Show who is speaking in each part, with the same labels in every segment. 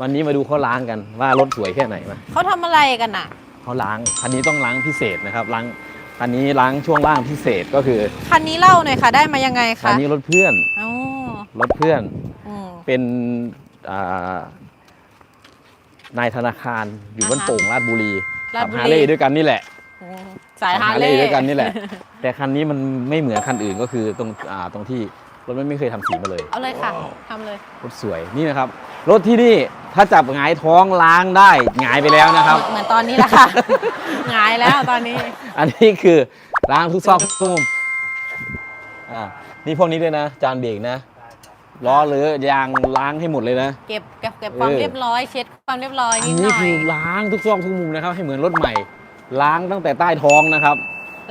Speaker 1: วันนี้มาดูเขาล้างกันว่ารถสวยแค่ไหนมา
Speaker 2: เขาทำอะไรกันอะ
Speaker 1: เขาล้างคันนี้ต้องล้างพิเศษนะครับล้างคันนี้ล้างช่วงล่างพิเศษก็คือ
Speaker 2: คันนี้เล่าหน่อยค่ะ ได้มายังไง
Speaker 1: คัน
Speaker 2: คะ
Speaker 1: นี้รถเพื่อน
Speaker 2: อ๋อ
Speaker 1: รถเพื่อน
Speaker 2: อืม
Speaker 1: เป็นอ่านายธนาคารอยู่บ้าน
Speaker 2: อ่าฮะ
Speaker 1: โป่งราชบุรี
Speaker 2: ราช
Speaker 1: ขับ
Speaker 2: บุรี
Speaker 1: ฮาร์เลย์ด้วยกันนี่แหละ
Speaker 2: อืมสาย
Speaker 1: ขับ
Speaker 2: ฮาร์เลย์
Speaker 1: ด้วยกันนี่แหละ แต่คันนี้มันไม่เหมือนคันอื่นก็คือตรงอ่าตรงที่รถมันไม่เคยทำสีมาเลย
Speaker 2: เอาเลยค่ะทำเลย
Speaker 1: รถสวยนี่นะครับ รถที่นี่ ถ้าจับหงายท้องล้างได้หงายไปแล้วนะครับ
Speaker 2: เหมือนตอนนี้แหละค่ะ หงายแล้วตอนนี้
Speaker 1: อันนี้คือล้างทุกซอกทุกมุมอ่านี่พวกนี้ด้วยนะ จานเบรกนะล้อหรือยางล้างให้หมดเลยนะ
Speaker 2: เก็บเก็บเก็บความ
Speaker 1: เออ
Speaker 2: เรียบร้อย เช็ดความเรียบร้อย
Speaker 1: อั
Speaker 2: นิ
Speaker 1: น
Speaker 2: ดห
Speaker 1: นี้
Speaker 2: น่อ
Speaker 1: คื
Speaker 2: ย
Speaker 1: อล้างทุกซอกทุกมุมนะครับ ให้เหมือนรถใหม่ ล้างตั้งแต่ใต้ท้องนะครับ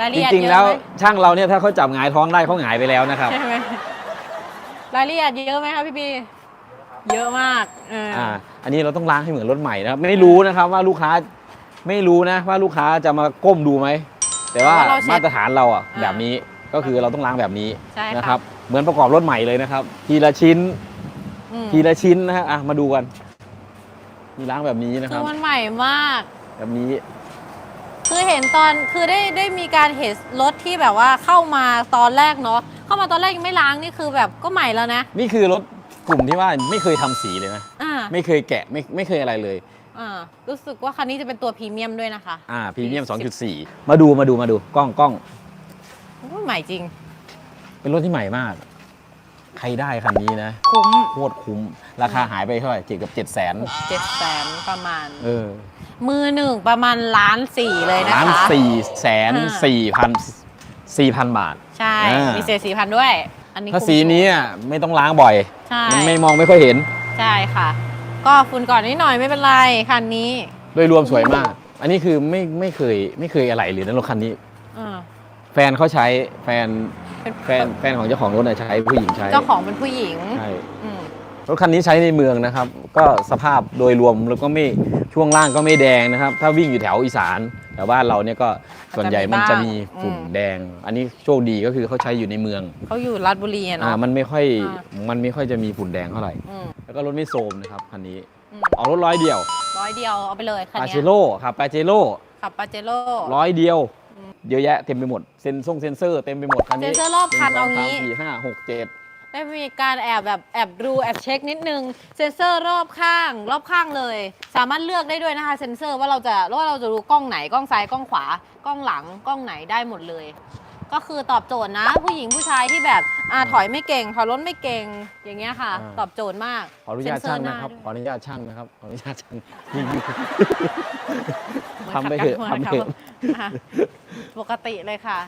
Speaker 2: รายละ
Speaker 1: จ
Speaker 2: เอียด
Speaker 1: ริง
Speaker 2: เย
Speaker 1: ๆแล้ว
Speaker 2: อะไหม
Speaker 1: ช่างเราเนี่ยถ้าเขาจับหงายท้องได้เขาหงายไปแล้วนะครับ
Speaker 2: ใช่ไหมรายละเอียดเยอะไหมคะพี่บี เยอะมากเอออ
Speaker 1: อ่าอันนี้เราต้องล้างให้เหมือนรถใหม่นะครับไม่รู้นะครับว่าลูกค้าไม่รู้นะว่าลูกค้าจะมาก้มดูไหมแต่ว่า
Speaker 2: แต่ว่าเราเช็ด
Speaker 1: มาตรฐานเราอะ
Speaker 2: อ่า
Speaker 1: แบบนี้ก็คือเราต้องล้างแบบนี้
Speaker 2: ใช่ค่ะ
Speaker 1: นะครับ เหมือนประกอบรถใหม่เลยนะครับ ทีละชิ้น
Speaker 2: อืม
Speaker 1: ทีละชิ้นนะฮะอะมาดูกันมีล้างแบบนี้นะค
Speaker 2: คื
Speaker 1: รั
Speaker 2: อบ มันใหม่มาก
Speaker 1: แบบนี้
Speaker 2: คือเห็นตอนคือได้ได้มีการเห็นรถที่แบบว่าเข้ามาตอนแรกเนาะเข้ามาตอนแรกยังไม่ล้างนี่คือแบบก็ใหม่แล้วนะ
Speaker 1: นี่คือรถ กลุ่มที่ว่าไม่เคยทำสีเลยนะ
Speaker 2: อ่า
Speaker 1: ไม่เคยแกะไม่ไม่เคยอะไรเลย
Speaker 2: อ่ารู้สึกว่าคันนี้จะเป็นตัวพรีเมียมด้วยนะคะ
Speaker 1: อ่าพรีเมียม 2.4 มาดูมาดูมาดูกล้องกล้อง
Speaker 2: อุ๊ยใหม่จริง
Speaker 1: เป็นรถที่ใหม่มาก ใครได้คันนี้นะ
Speaker 2: คุ้ม
Speaker 1: โคตรคุ้ม ราคาหายไปเท่าไหร่เจ็ดกับเจ็ดแสน
Speaker 2: เจ็ดแสนประมาณ
Speaker 1: เออ
Speaker 2: มือหนึ่งประมาณล้านสี่เลยนะคะ
Speaker 1: ล้านสี่แสน
Speaker 2: อ่า
Speaker 1: สี่พันสี่พันบาท
Speaker 2: ใช่
Speaker 1: อ่ามี
Speaker 2: มีเศษสี่พันด้วย อันนี้
Speaker 1: ถ้า
Speaker 2: คุ้ม
Speaker 1: สีนี้อะไม่ต้องล้างบ่อย
Speaker 2: ใช่
Speaker 1: มันไม่มองไม่ค่อยเห็น
Speaker 2: ใช่ค่ะ ก็ฝุ่นก่อนนิดหน่อยไม่เป็นไรคันนี้
Speaker 1: โดยรวมสวยมาก อันนี้คือไม่ไม่เคยไม่เคยอะไรเลยนะรถคันนี้
Speaker 2: อ่า
Speaker 1: แฟนเขาใช้แฟน
Speaker 2: เป็น
Speaker 1: แฟนแฟนของเจ้าของรถน่ะใช้ผู้หญิงใช้
Speaker 2: เจ้าของเป็นผู้หญิง
Speaker 1: ใช่
Speaker 2: อืม
Speaker 1: รถคันนี้ใช้ในเมืองนะครับ ก็สภาพโดยรวมแล้วก็ไม่ช่วงล่างก็ไม่แดงนะครับ ถ้าวิ่งอยู่แถวอีสาน แถวบ้านเราเนี่ยก็ส่วนใหญ่มันจะมีฝุ่นแดง อันนี้โชคดีก็คือเขาใช้อยู่ในเมือง
Speaker 2: เขาอยู่ราชบุรีอะ
Speaker 1: อ่า
Speaker 2: เนาะ
Speaker 1: มันไม่ค่อย
Speaker 2: อ่า
Speaker 1: มันไม่ค่อยจะมีฝุ่นแดงเท่าไหร่
Speaker 2: อืม
Speaker 1: แล้วก็รถไม่โทรมนะครับคันนี้
Speaker 2: อืม
Speaker 1: ออกรถร้อยเดียว
Speaker 2: ร้อยเดียวเอาไปเลยคัน
Speaker 1: ปา
Speaker 2: เนี้
Speaker 1: เจโร่ครับปาเจโร่
Speaker 2: ขับปาเจโร่
Speaker 1: ร้อยเดียว
Speaker 2: อืม
Speaker 1: เยอะแยะเต็มไปหมดเซนซ่งเซนเซอร์เต็มไปหมดคันนี้
Speaker 2: เซ็นเซอร์รอบคัน
Speaker 1: หงส
Speaker 2: เอา
Speaker 1: สม
Speaker 2: งี้
Speaker 1: สี่ห้าหกเจ็ด
Speaker 2: ได้มีการแอบแบบแอบดูแอบเช็คนิดนึง เซ็นเซอร์รอบข้าง รอบข้างเลย สามารถเลือกได้ด้วยนะคะ เซ็นเซอร์ว่าเราจะว่าเราจะดูกล้องไหนกล้องซ้ายกล้องขวากล้องหลังกล้องไหนได้หมดเลย ก็คือตอบโจทย์นะ ผู้หญิงผู้ชายที่แบบอ่าถอยไม่เก่งถอยรถไม่เก่งอย่างเงี้ยค่ะตอบโจทย์มาก
Speaker 1: ขออนุญาต
Speaker 2: เซ็
Speaker 1: ช่าง
Speaker 2: เซอห
Speaker 1: นะครับ
Speaker 2: ด้วย
Speaker 1: ขออนุญาตช่างนะครับ ขออนุญาตช่าง
Speaker 2: เหมือน
Speaker 1: ทำไป
Speaker 2: ขัด
Speaker 1: เถอะ
Speaker 2: กัน
Speaker 1: ทำไปเถอะ
Speaker 2: อะปกติเลยค่ะ